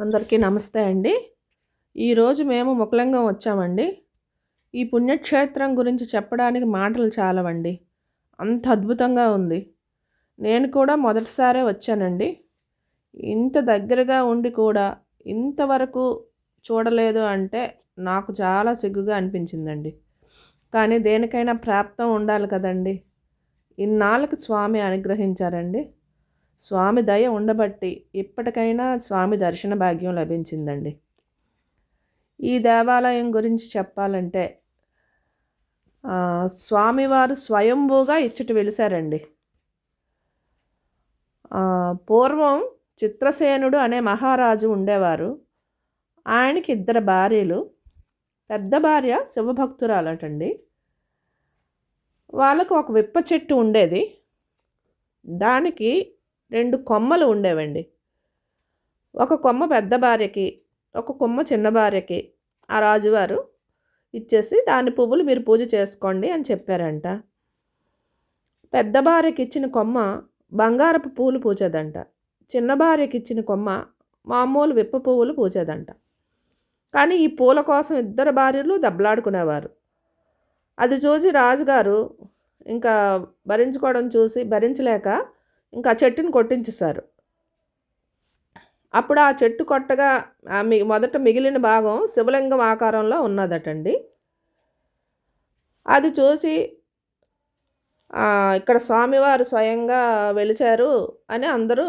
అందరికీ నమస్తే అండి. ఈరోజు మేము ముఖలింగం వచ్చామండి. ఈ పుణ్యక్షేత్రం గురించి చెప్పడానికి మాటలు చాలవండి. అంత అద్భుతంగా ఉంది. నేను కూడా మొదటిసారే వచ్చానండి. ఇంత దగ్గరగా ఉండి కూడా ఇంతవరకు చూడలేదు అంటే నాకు చాలా సిగ్గుగా అనిపించిందండి. కానీ దేనికైనా ప్రాప్తం ఉండాలి కదండి. ఇన్నాళ్ళకి స్వామి అనుగ్రహించారండి. స్వామి దయ ఉండబట్టి ఇప్పటికైనా స్వామి దర్శన భాగ్యం లభించిందండి. ఈ దేవాలయం గురించి చెప్పాలంటే స్వామివారు స్వయంభూగా ఇచ్చట వెలిశారండి పూర్వం చిత్రసేనుడు అనే మహారాజు ఉండేవారు. ఆయనకి ఇద్దరు భార్యలు. పెద్ద భార్య శివభక్తురాలటండి. వాళ్ళకు ఒక విప్ప చెట్టు ఉండేది. దానికి రెండు కొమ్మలు ఉండేవండి. ఒక కొమ్మ పెద్ద భార్యకి ఒక కొమ్మ చిన్న భార్యకి ఆ రాజువారు ఇచ్చేసి దాని పువ్వులు మీరు పూజ చేసుకోండి అని చెప్పారంట. పెద్ద భార్యకి ఇచ్చిన కొమ్మ బంగారపు పువ్వులు పూచేదంట. చిన్న భార్యకి ఇచ్చిన కొమ్మ మామూలు విప్ప పువ్వులు పూచేదంట. కానీ ఈ పూల కోసం ఇద్దరు భార్యలు దెబ్బలాడుకునేవారు. అది చూసి రాజుగారు ఇంకా భరించుకోవడం చూసి భరించలేక ఇంకా చెట్టుని కొట్టించేశారు. అప్పుడు ఆ చెట్టు కొట్టగా మొదట మిగిలిన భాగం శివలింగం ఆకారంలో ఉన్నదటండి. అది చూసి ఇక్కడ స్వామివారు స్వయంగా వెలిచారు అని అందరూ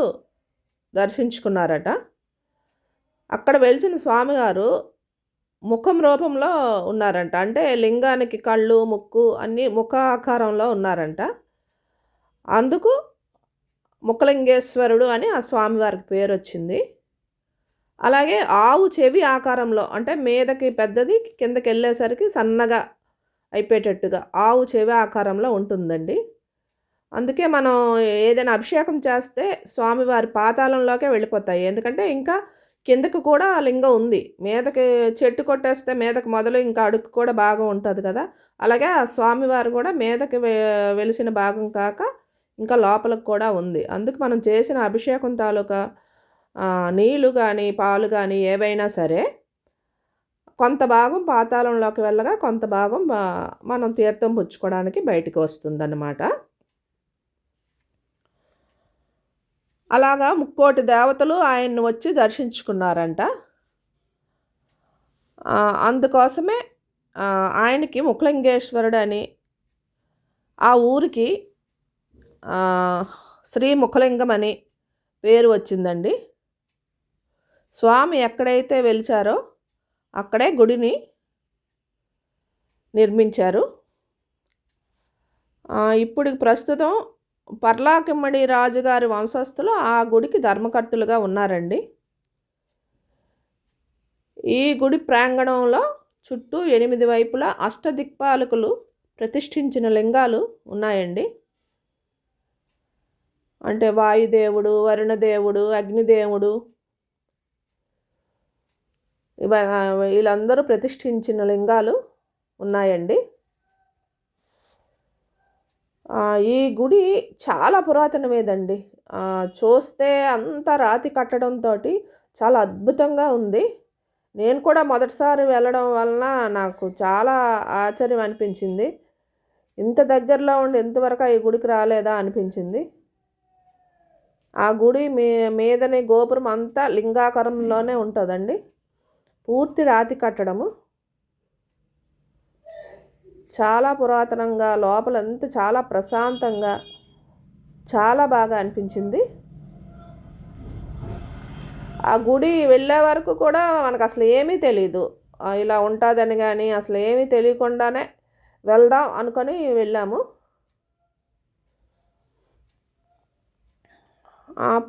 దర్శించుకున్నారట. అక్కడ వెలిచిన స్వామివారు ముఖం రూపంలో ఉన్నారంట. అంటే లింగానికి కళ్ళు ముక్కు అన్నీ ముఖ ఆకారంలో ఉన్నారంట. అందుకు ముఖలింగేశ్వరుడు అని ఆ స్వామివారికి పేరు వచ్చింది అలాగే ఆవు చెవి ఆకారంలో అంటే మీదకి పెద్దది కిందకి వెళ్ళేసరికి సన్నగా అయిపోయేటట్టుగా ఆవు చెవి ఆకారంలో ఉంటుందండి. అందుకే మనం ఏదైనా అభిషేకం చేస్తే స్వామివారి పాతాళంలోకే వెళ్ళిపోతాయి. ఎందుకంటే ఇంకా కిందకు కూడా లింగం ఉంది. మీదకి చెట్టు కొట్టేస్తే మీదకి మొదలు ఇంకా అడుగు కూడా బాగా ఉంటుంది కదా. అలాగే ఆ స్వామివారు కూడా మీదకి వె- వెలిసిన భాగం కాక ఇంకా లోపలకు కూడా ఉంది. అందుకు మనం చేసిన అభిషేకం తాలూకా నీళ్ళు కానీ పాలు కానీ ఏవైనా సరే కొంత భాగం పాతాళంలోకి వెళ్ళగా కొంత భాగం మనం తీర్థం పుచ్చుకోవడానికి బయటికి వస్తుందన్నమాట. అలాగా ముక్కోటి దేవతలు ఆయన్ని వచ్చి దర్శించుకున్నారంట. అందుకోసమే ఆయనకి ముఖలింగేశ్వరుడు అని ఆ ఊరికి శ్రీ ముఖలింగం అని పేరు వచ్చిందండి. స్వామి ఎక్కడైతే వెలిచారో అక్కడే గుడిని నిర్మించారు. ఇప్పుడు ప్రస్తుతం పర్లాకిమ్మడి రాజుగారి వంశస్థులు ఆ గుడికి ధర్మకర్తలుగా ఉన్నారండి. ఈ గుడి ప్రాంగణంలో చుట్టూ ఎనిమిది వైపులా అష్టదిక్పాలకులు ప్రతిష్ఠించిన లింగాలు ఉన్నాయండి. అంటే వాయుదేవుడు వరుణదేవుడు అగ్నిదేవుడు. ఇవ వీళ్ళందరూ ప్రతిష్ఠించిన లింగాలు ఉన్నాయండి. ఈ గుడి చాలా పురాతనమేదండి. చూస్తే అంత రాతి కట్టడంతో చాలా అద్భుతంగా ఉంది. నేను కూడా మొదటిసారి వెళ్ళడం వలన నాకు చాలా ఆశ్చర్యం అనిపించింది. ఇంత దగ్గరలో ఉండి ఇంతవరకు ఈ గుడికి రాలేదా అనిపించింది. ఆ గుడి మీ మీదనే గోపురం అంతా లింగాకారంలోనే ఉంటుందండి. పూర్తి రాతి కట్టడము. చాలా పురాతనంగా లోపలంతా చాలా ప్రశాంతంగా చాలా బాగా అనిపించింది. ఆ గుడి వెళ్ళే వరకు కూడా మనకు అసలు ఏమీ తెలీదు. ఇలా ఉంటుందని కానీ అసలు ఏమీ తెలియకుండానే వెళ్దాం అనుకొని వెళ్ళాము.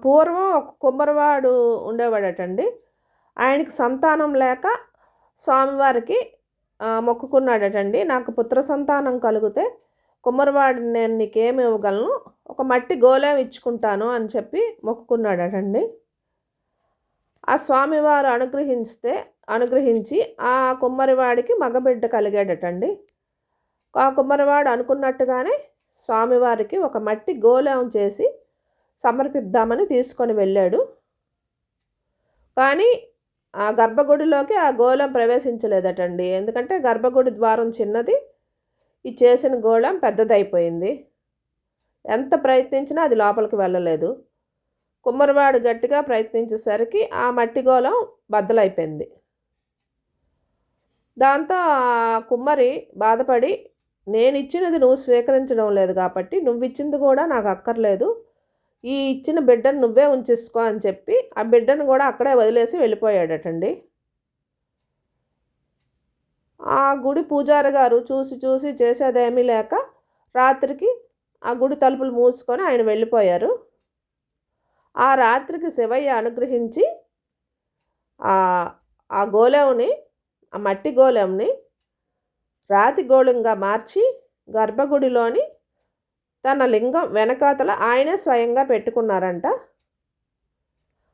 పూర్వం ఒక కుమ్మరివాడు ఉండేవాడటండి. ఆయనకి సంతానం లేక స్వామివారికి మొక్కుకున్నాడటండి. నాకు పుత్ర సంతానం కలిగితే కుమ్మరివాడు నేను నీకేమి ఇవ్వగలను? ఒక మట్టి గోళం ఇచ్చుకుంటాను అని చెప్పి మొక్కుకున్నాడటండి. ఆ స్వామివారు అనుగ్రహిస్తే అనుగ్రహించి ఆ కుమ్మరివాడికి మగబిడ్డ కలిగాడటండి. ఆ కుమ్మరివాడు అనుకున్నట్టుగానే స్వామివారికి ఒక మట్టి గోళం చేసి సమర్పిద్దామని తీసుకొని వెళ్ళాడు. కానీ ఆ గర్భగుడిలోకి ఆ గోళం ప్రవేశించలేదటండి. ఎందుకంటే గర్భగుడి ద్వారం చిన్నది ఈ చేసిన గోళం పెద్దదైపోయింది. ఎంత ప్రయత్నించినా అది లోపలికి వెళ్ళలేదు. కుమ్మరివాడు గట్టిగా ప్రయత్నించేసరికి ఆ మట్టి గోళం బద్దలైపోయింది. దాంతో ఆ కుమ్మరి బాధపడి నేను ఇచ్చినది నువ్వు స్వీకరించడం లేదు కాబట్టి నువ్వు ఇచ్చింది కూడా నాకు అక్కర్లేదు. ఈ ఇచ్చిన బిడ్డను నువ్వే ఉంచేసుకో అని చెప్పి ఆ బిడ్డను కూడా అక్కడే వదిలేసి వెళ్ళిపోయాడటండి. ఆ గుడి పూజారి గారు చూసి చూసి చేసేదేమీ లేక రాత్రికి ఆ గుడి తలుపులు మూసుకొని ఆయన వెళ్ళిపోయారు. ఆ రాత్రికి శివయ్య అనుగ్రహించి ఆ గోళంని ఆ మట్టి గోళంని రాతి గోళంగా మార్చి గర్భగుడిలోని తన లింగం వెనకాతల ఆయనే స్వయంగా పెట్టుకున్నారంట.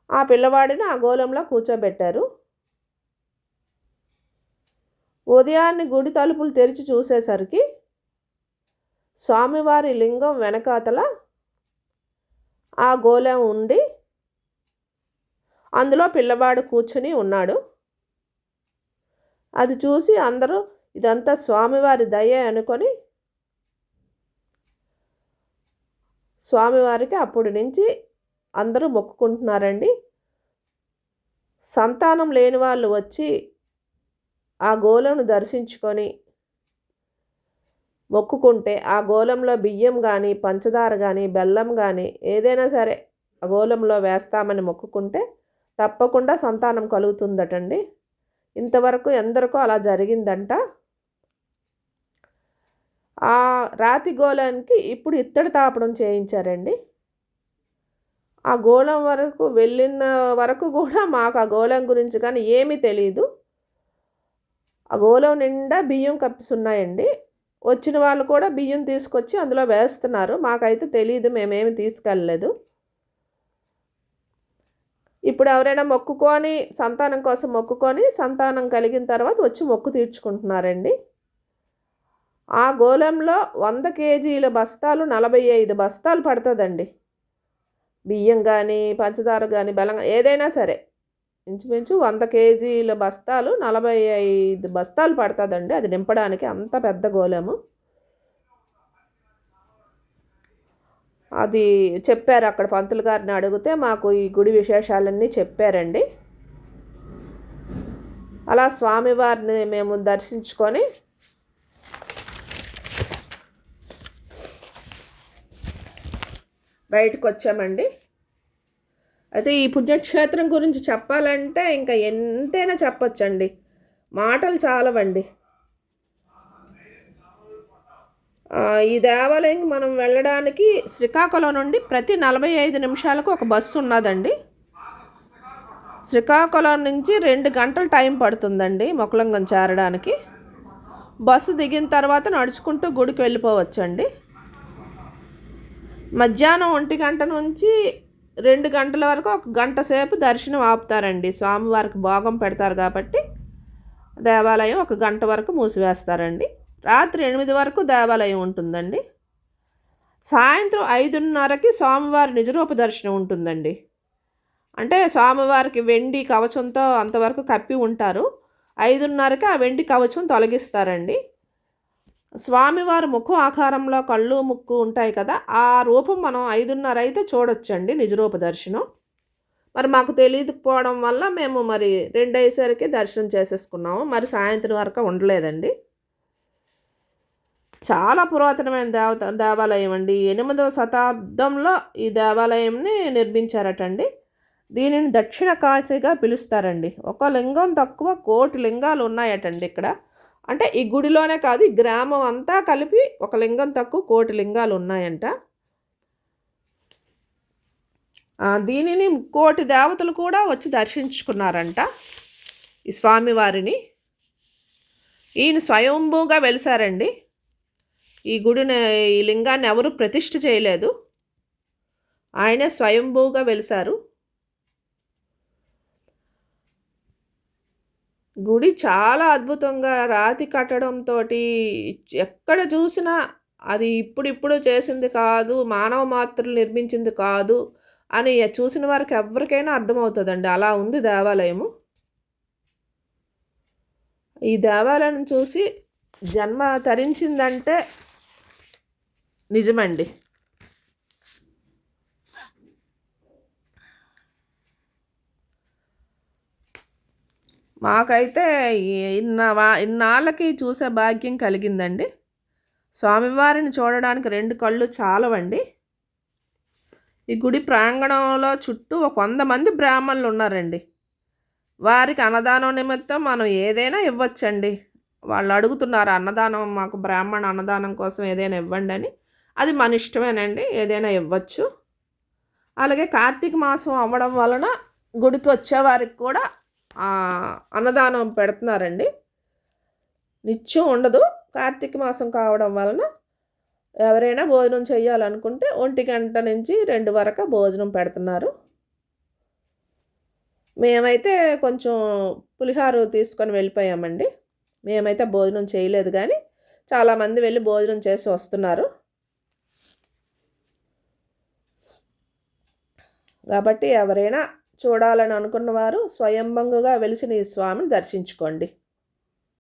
ఆ పిల్లవాడిని ఆ గోళంలో కూర్చోబెట్టారు. ఉదయాన్నే గుడి తలుపులు తెరిచి చూసేసరికి స్వామివారి లింగం వెనకాతల ఆ గోళం ఉండి అందులో పిల్లవాడు కూర్చుని ఉన్నాడు. అది చూసి అందరూ ఇదంతా స్వామివారి దయ అనుకొని స్వామివారికి అప్పటి నుంచి అందరూ మొక్కుకుంటున్నారండి. సంతానం లేని వాళ్ళు వచ్చి ఆ గోలను దర్శించుకొని మొక్కుకుంటే ఆ గోలంలో బియ్యం కానీ పంచదార కానీ బెల్లం కానీ ఏదైనా సరే ఆ గోలంలో వేస్తామని మొక్కుకుంటే తప్పకుండా సంతానం కలుగుతుందటండి. ఇంతవరకు ఎందరికో అలా జరిగిందంట. ఆ రాతి గోళానికి ఇప్పుడు ఇత్తడి తాపడం చేయించారండి. ఆ గోళం వరకు వెళ్ళిన వరకు కూడా మాకు ఆ గోళం గురించి కానీ ఏమీ తెలియదు ఆ గోళం నిండా బియ్యం కప్పిస్తున్నాయండి. వచ్చిన వాళ్ళు కూడా బియ్యం తీసుకొచ్చి అందులో వేస్తున్నారు. మాకైతే తెలియదు మేమేమి తీసుకెళ్ళలేదు. ఇప్పుడు ఎవరైనా మొక్కుకొని సంతానం కోసం మొక్కుకొని సంతానం కలిగిన తర్వాత వచ్చి మొక్కు తీర్చుకుంటున్నారండి. ఆ గోళంలో వంద కేజీల బస్తాలు నలభై ఐదు బస్తాలు పడుతుందండి. బియ్యం కానీ పంచదార కానీ బెల్లం ఏదైనా సరే. ఇంచుమించు వంద కేజీల బస్తాలు నలభై ఐదు బస్తాలు పడుతుందండి. అది నింపడానికి అంత పెద్ద గోళము. అది చెప్పారు అక్కడ పంతులు గారిని అడిగితే మాకు ఈ గుడి విశేషాలన్నీ చెప్పారండి. అలా స్వామివారిని మేము దర్శించుకొని బయటకు వచ్చామండి అయితే ఈ పుణ్యక్షేత్రం గురించి చెప్పాలంటే ఇంకా ఎంతైనా చెప్పొచ్చండి. మాటలు చాలవండి. ఈ దేవాలయం మనం వెళ్ళడానికి శ్రీకాకుళం నుండి ప్రతి నలభై ఐదు నిమిషాలకు ఒక బస్సు ఉన్నదండి. శ్రీకాకుళం నుంచి రెండు గంటలు టైం పడుతుందండి మొక్కలంగం చేరడానికి. బస్సు దిగిన తర్వాత నడుచుకుంటూ గుడికి వెళ్ళిపోవచ్చండి. మధ్యాహ్నం ఒంటి గంట నుంచి రెండు గంటల వరకు ఒక గంట సేపు దర్శనం ఆపుతారండి. స్వామివారికి భోగం పెడతారు కాబట్టి దేవాలయం ఒక గంట వరకు మూసివేస్తారండి. రాత్రి ఎనిమిది వరకు దేవాలయం ఉంటుందండి. సాయంత్రం ఐదున్నరకి స్వామివారి నిజరూప దర్శనం ఉంటుందండి. అంటే స్వామివారికి వెండి కవచంతో అంతవరకు కప్పి ఉంటారు. ఐదున్నరకి ఆ వెండి కవచం తొలగిస్తారండి. స్వామివారి ముఖం ఆకారంలో కళ్ళు ముక్కు ఉంటాయి కదా ఆ రూపం మనం ఐదున్నర అయితే చూడొచ్చండి నిజరూప దర్శనం. మరి మాకు తెలియకపోవడం వల్ల మేము మరి రెండు అయ్యేసరికి దర్శనం చేసేసుకున్నాము. మరి సాయంత్రం వరకు ఉండలేదండి. చాలా పురాతనమైన దేవత దేవాలయం అండి. ఎనిమిదవ శతాబ్దంలో ఈ దేవాలయంని నిర్మించారటండి. దీనిని దక్షిణ కాశీగా పిలుస్తారండి. ఒక లింగం తక్కువ కోటి లింగాలు ఉన్నాయటండి ఇక్కడ. అంటే ఈ గుడిలోనే కాదు ఈ గ్రామం అంతా కలిపి ఒక లింగం తక్కువ కోటి లింగాలు ఉన్నాయంట. దీనిని కోటి దేవతలు కూడా వచ్చి దర్శించుకున్నారంట ఈ స్వామివారిని. ఈయన స్వయంభూగా వెలిసారండి. ఈ గుడిని ఈ లింగాన్ని ఎవరు ప్రతిష్ఠ చేయలేదు. ఆయనే స్వయంభూగా వెలిసారు. గుడి చాలా అద్భుతంగా రాతి కట్టడంతో ఎక్కడ చూసినా అది ఇప్పుడిప్పుడు చేసింది కాదు మానవ మాత్రలు నిర్మించింది కాదు అని చూసిన వారికి ఎవరికైనా అర్థమవుతుందండి. అలా ఉంది దేవాలయము. ఈ దేవాలయం చూసి జన్మ తరించిందంటే నిజమండి. మాకైతే ఇన్న ఇన్నాళ్ళకి చూసే భాగ్యం కలిగిందండి. స్వామివారిని చూడడానికి రెండు కళ్ళు చాలవండి. ఈ గుడి ప్రాంగణంలో చుట్టూ ఒక వంద మంది బ్రాహ్మణులు ఉన్నారండి. వారికి అన్నదానం నిమిత్తం మనం ఏదైనా ఇవ్వచ్చండి. వాళ్ళు అడుగుతున్నారు అన్నదానం మాకు బ్రాహ్మణ అన్నదానం కోసం ఏదైనా ఇవ్వండి అని. అది మన ఇష్టమేనండి ఏదైనా ఇవ్వచ్చు. అలాగే కార్తీక మాసం అవ్వడం వలన గుడికి వచ్చేవారికి కూడా అన్నదానం పెడుతున్నారండి. నిత్యం ఉండదు. కార్తీక మాసం కావడం వలన ఎవరైనా భోజనం చేయాలనుకుంటే ఒంటి గంట నుంచి రెండు వరకు భోజనం పెడుతున్నారు. మేమైతే కొంచెం పులిహార తీసుకొని వెళ్ళిపోయామండి. మేమైతే భోజనం చేయలేదు కానీ చాలామంది వెళ్ళి భోజనం చేసి వస్తున్నారు. కాబట్టి ఎవరైనా చూడాలని అనుకున్నవారు స్వయంభంగుగా వెలిసిన ఈ స్వామిని దర్శించుకోండి.